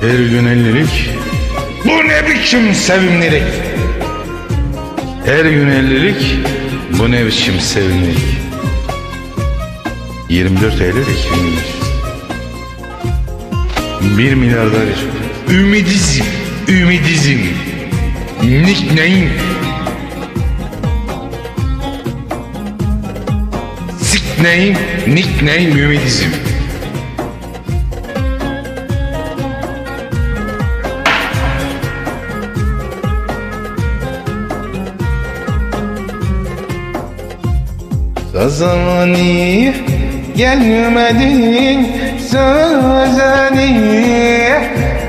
Her gün ellilik. Bu ne biçim sevimlilik? Her gün ellilik. Bu ne biçim sevimlilik? 24 Eylül 2025 1 milyarda bir. Ümidizm, ümidizm. Nickname. Nickname, nickname ümidizm. Sazani gelmedin Sazani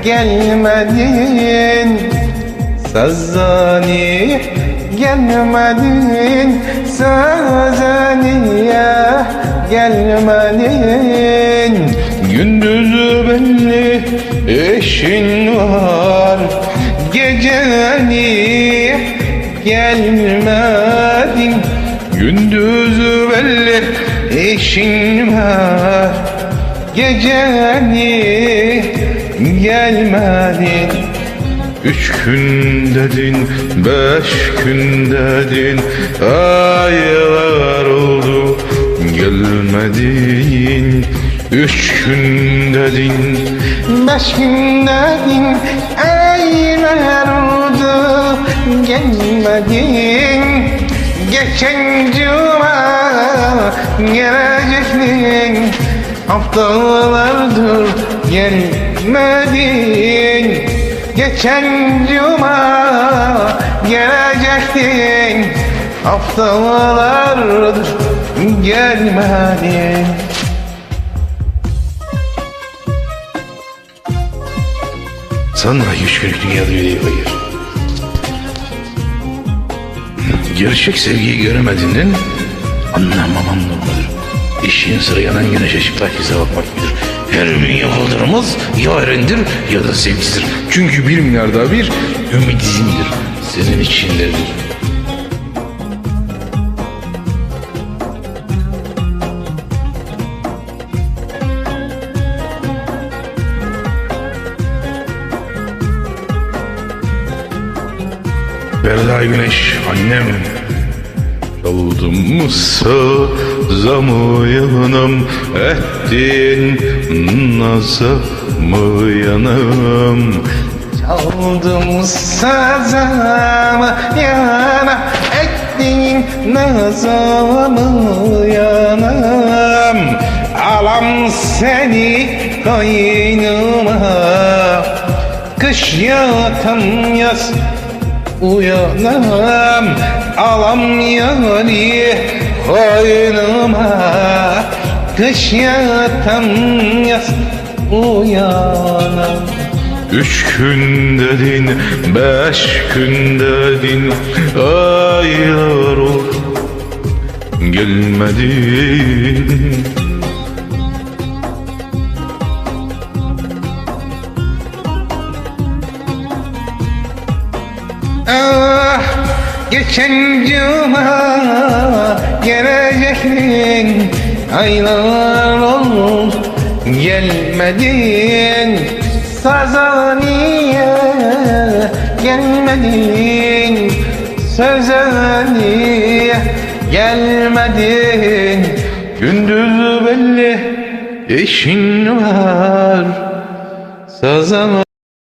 gelmedin. Sazani gelmedin Sazani'ye gelmedin. Gündüzü belli eşin var Geceni gelmedin Gündüzü belli eşin var. Geceni gelmedin Üç gün dedin, beş gün dedin. Aylar oldu gelmedin. Üç gün dedin, beş gün dedin. Aylar oldu gelmedin Geçen cuma gelecektin Haftalardır gelmedin Geçen cuma gelecektin Haftalardır gelmedin Sanma üç günlük dünyada yüreği bayır. Gerçek sevgiyi göremediğinden anlamaman normaldir. İşin sıra yanan güneşe çıplak yüze bakmak gibidir. Her gün yapıldığımız ya erendir ya da sevgisidir. Çünkü bir milyarda bir ümidizmdir. Senin içindedir. Berda Güneş annem. Çaldım söze mı yanım. Ettin naza mı yanım? Çaldım söze mı yana. Ettin naza mı yanım? Alam seni koynuma. Kış yatan yaz Uyanam alam yani koynuma Kış yatan yaz uyanam. Üç gün dedin, beş gün dedin Aylar oldu gelmedin Ah, geçen cuma gelecektin Aylar oldu gelmedin. Sazaniye gelmedin? Sözaniye gelmedin? Gündüz belli eşin var. Sazan